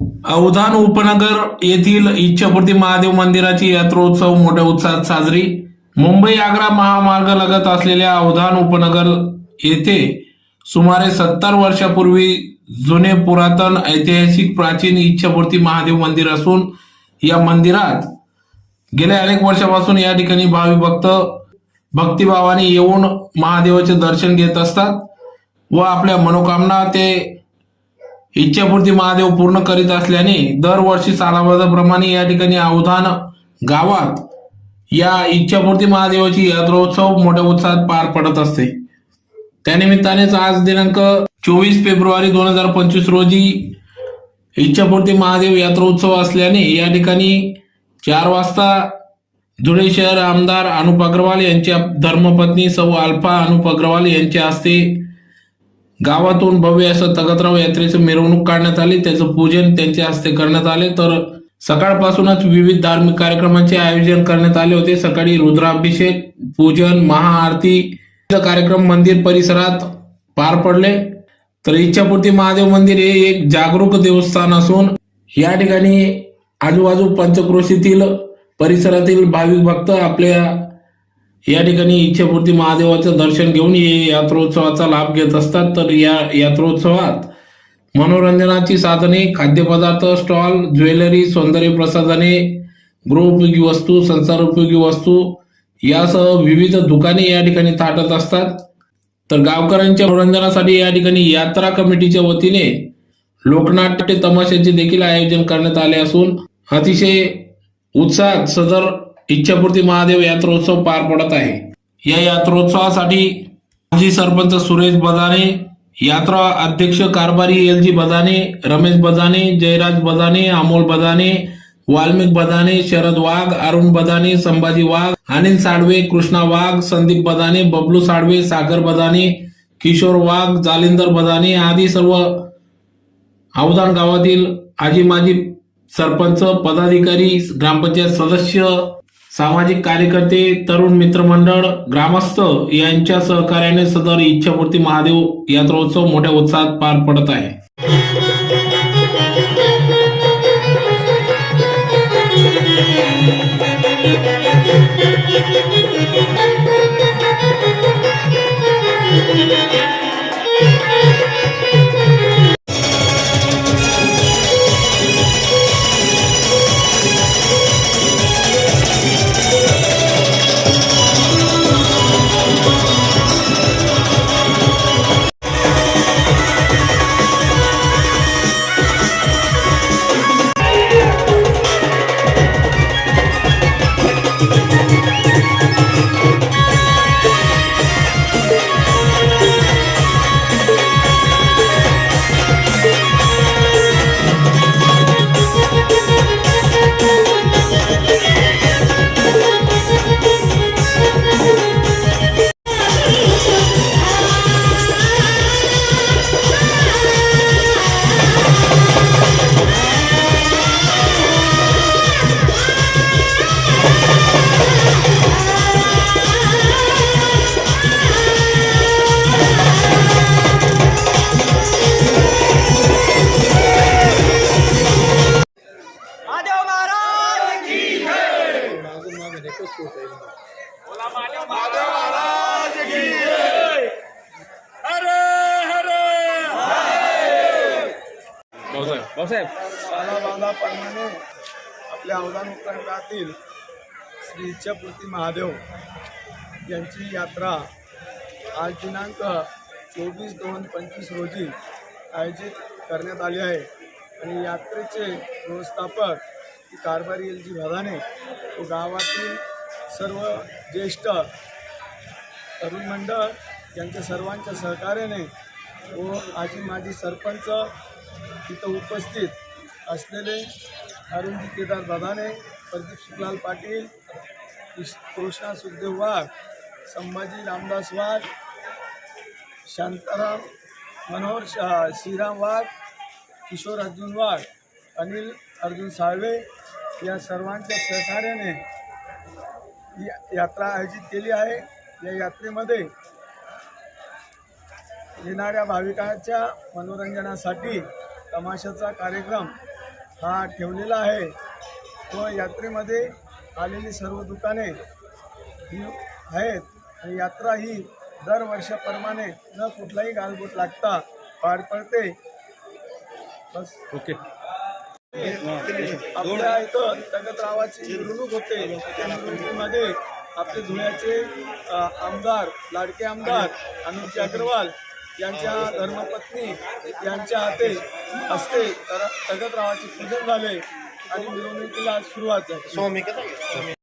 अवधान उपनगर येथील इच्छापूर्ती महादेव मंदिराची यात्रोत्सव मोठ्या उत्साहात साजरी. मुंबई आग्रा महामार्ग लगत असलेल्या अवधान उपनगर येथे सुमारे सत्तर वर्षापूर्वी जुने पुरातन ऐतिहासिक प्राचीन इच्छापूर्ती महादेव मंदिर असून या मंदिरात गेल्या अनेक वर्षापासून या ठिकाणी भावी भक्त भक्तिभावाने येऊन महादेवाचे दर्शन घेत असतात व आपल्या मनोकामना ते इच्छापूर्ती महादेव पूर्ण करीत असल्याने दरवर्षी सालाबाजाप्रमाणे या ठिकाणी अवधान गावात या इच्छापूर्ती महादेवाची यात्रोत्सव मोठ्या उत्साहात पार पडत असते. त्यानिमित्तानेच आज दिनांक चोवीस फेब्रुवारी दोन हजार पंचवीस रोजी इच्छापूर्ती महादेव यात्रोत्सव असल्याने या ठिकाणी चार वाजता धुळे शहर आमदार अनुप अग्रवाल यांच्या धर्मपत्नी सौ अल्फा अनुप अग्रवाल यांच्या हस्ते गावातून भव्य असं तगतराव यात्रेचं मिरवणूक काढण्यात आली. त्याचं पूजन त्यांच्या हस्ते करण्यात आले. तर सकाळपासूनच विविध धार्मिक कार्यक्रमांचे आयोजन करण्यात आले होते. सकाळी रुद्राभिषेक पूजन महाआरती कार्यक्रम मंदिर परिसरात पार पडले. तर इच्छापूर्ती महादेव मंदिर हे एक जागरूक देवस्थान असून या ठिकाणी आजूबाजू पंचक्रोशीतील परिसरातील भाविक भक्त आपल्या या ठिकाणी इच्छापूर्ती महादेवाचं दर्शन घेऊन हे यात्रोत्सवाचा लाभ घेत असतात. तर या यात्रोत्सवात मनोरंजनाची साधने खाद्यपदार्थ स्टॉल ज्वेलरी सौंदर्य प्रसाधने गृहोपयोगी वस्तू संसार उपयोगी वस्तू यासह विविध दुकाने या ठिकाणी थाटत असतात. तर गावकऱ्यांच्या मनोरंजनासाठी या ठिकाणी यात्रा कमिटीच्या वतीने लोकनाट्य तमाशाचे देखील आयोजन करण्यात आले असून अतिशय उत्साहात सदर इच्छापूर्ती महादेव यात्रोत्सव पार पडत आहे. या यात्रोत्सवासाठी माजी सरपंच सुरेश बदाने यात्रा अध्यक्ष कारभारी एल जी बदाने रमेश बदाने जयराज बदाने अमोल बदाने वाल्मिक बदाने शरद वाघ अरुण बदाने संभाजी वाघ अनिल साडवे कृष्णा वाघ संदीप बदाने बबलू साडवे सागर बदाने किशोर वाघ जालिंदर बदाने आदी सर्व अवधान गावातील आजी माजी सरपंच पदाधिकारी ग्रामपंचायत सदस्य सामाजिक कार्यकर्ते तरुण मित्रमंडळ ग्रामस्थ यांच्या सहकार्याने सदर इच्छापूर्ती महादेव यात्रोत्सव मोठ्या उत्साहात पार पडत आहे. हरे हरे बांधा प्रमाणे आपल्या अवधान उपखंडातील श्री इच्छापूर्ती महादेव यांची यात्रा आज दिनांक चोवीस दोन पंचवीस रोजी आयोजित करण्यात आली आहे. आणि यात्रेचे व्यवस्थापक कारभारी एल जी भदाने तो गावातील सर्व ज्येष्ठ तरुण मंडळ यांच्या सर्वांच्या सहकार्याने व आजी माजी सरपंच तिथं उपस्थित असलेले अरुणजी केदार दादाने प्रदीप सुखलाल पाटील कृष्णा सुखदेव वाघ संभाजी रामदास वाघ शांताराम मनोहर शा श्रीराम वाघ किशोर अर्जुन वाघ अनिल अर्जुन साळवे या सर्वांच्या सहकार्याने ही यात्रा आयोजित केली आहे. या यात्रेमध्ये येणाऱ्या भाविकांच्या मनोरंजनासाठी तमाशाचा कार्यक्रम हा ठेवलेला आहे. व यात्रेमध्ये आलेली सर्व दुकाने ही आहेत. आणि यात्रा ही दरवर्षाप्रमाणे न कुठलाही गालबोट लागता पार पडते. बस. ओके. आपल्या इथं तगतरावाची मिरवणूक होते. त्या मिरवणुकीमध्ये आपले धुळ्याचे आमदार लाडके आमदार अनुज अग्रवाल यांच्या धर्मपत्नी यांच्या हाते असते. तर तगतरावाचे पूजन झाले आणि मिरवणुकीला सुरुवात झाली.